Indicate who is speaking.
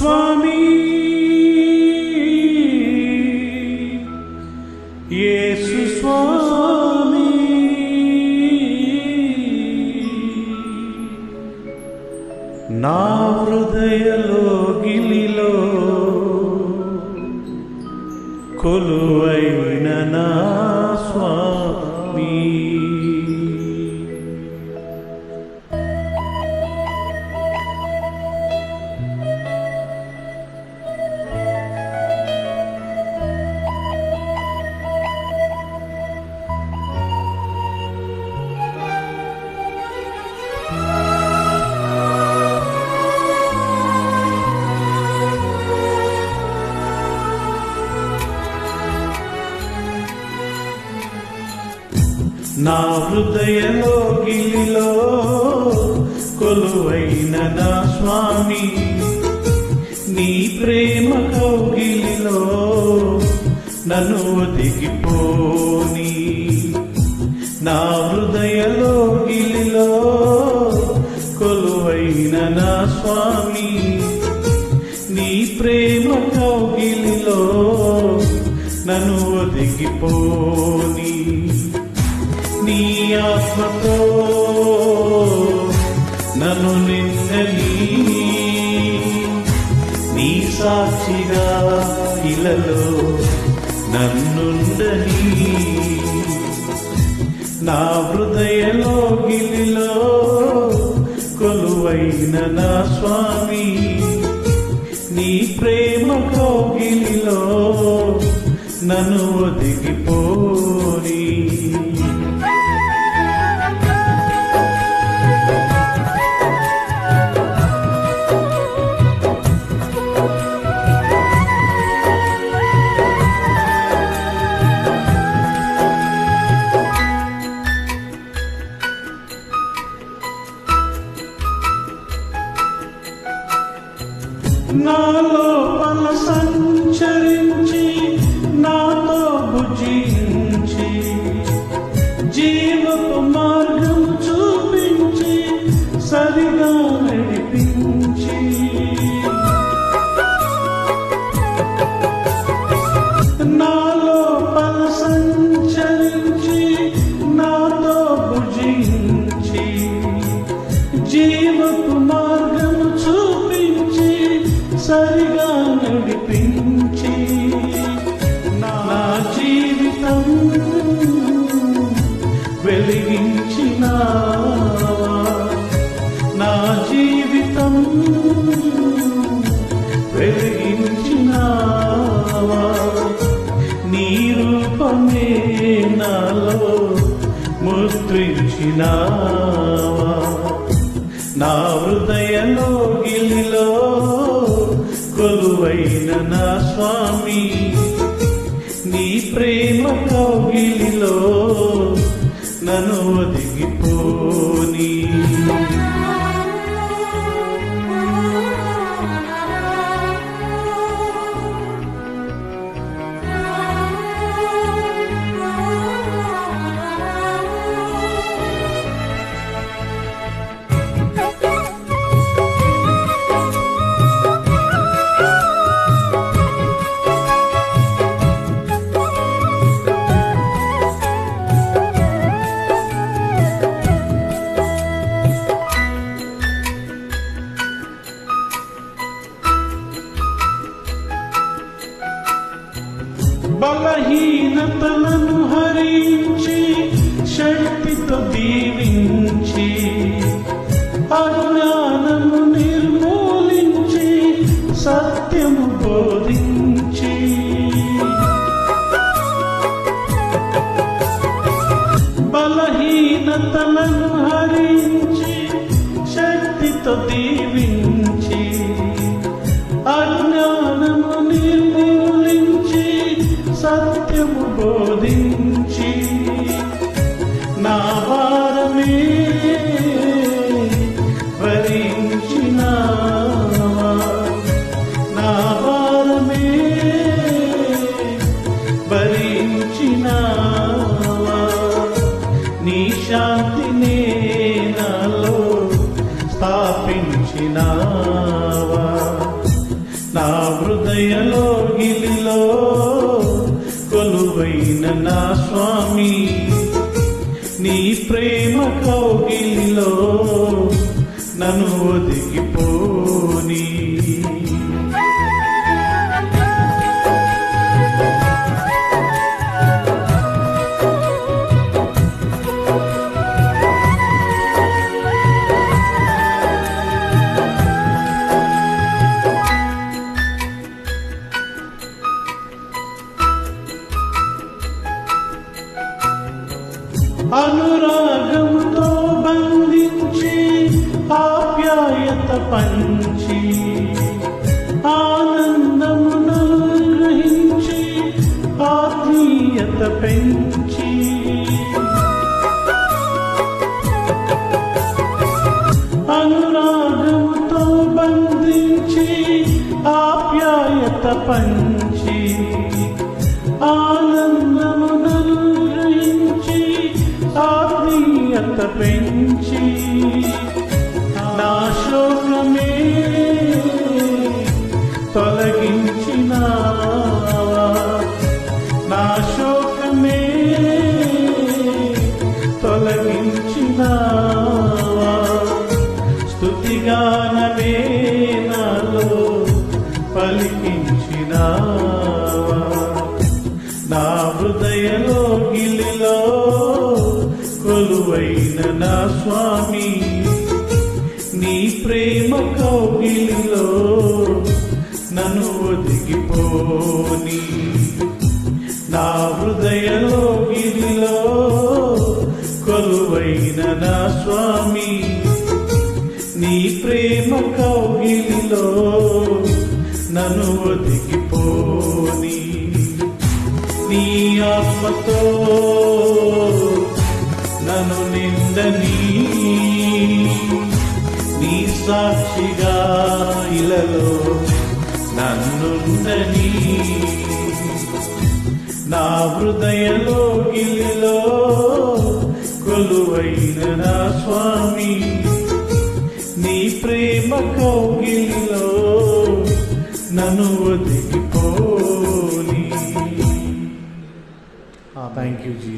Speaker 1: స్వామి. యేసు స్వామి. నా హృదయలో గిలిలో కొలు నా హృదయ గిలిలో కొలువైన నా స్వామి నీ ప్రేమ కౌగిలిలో నన్ను ఒదిగిపోని. నా హృదయ గిలిలో కొలువైన నా స్వామి నీ ప్రేమ కౌగిలిలో నన్ను ఒదిగిపోని. ఆత్మతో నన్ను నిన్నని నీ సాక్షిగా ఇలలో నన్నుండని నా హృదయలో గిలిలో కొలువైన నా స్వామి నీ ప్రేమ కౌగిలిలో నన్ను ఒదిగిపోని ముద్రించినావా నా హృదయ గిలిలో కొలువైన నా స్వామి నీ ప్రేమ కౌగిలిలో నన్ను ఒదిగిపోనీ. బలహీనతలను హరించి శక్తితో దీవించి అజ్ఞానము నిర్మూలించి సత్యము బోధించి. బలహీనతలను హరించి శక్తితో దీవించి నావా నా హృదయలో గిలిలో కొలువైన నా స్వామి నీ ప్రేమ కౌగిలిలో నన్ను ఒదిగిపోనీ. పంచి ఆనందమును గ్రహించి ఆత్మీయత పెంచి. అనురాగముతో బంధించి ఆప్యాయత పంచి ఆనందమునను గ్రహించి ఆత్మీయత పెంచి. కొలువైన నా స్వామి నీ ప్రేమ కౌగిలిలో నన్ను ఒదిగిపోని. నా హృదయలో గిరిలో కొలువైన నా స్వామి నీ ప్రేమ కౌగిలిలో నన్ను ఒదిగిపోని. నీ ఆత్మతో నన్ను నిందని నీ సాక్షిగా ఇలలో నన్నుందని నా హృదయలో గిలిలో కొలువైన నా స్వామి నీ ప్రేమ కౌగిలిలో నన్ను ఒదిగిపోని. Thank you G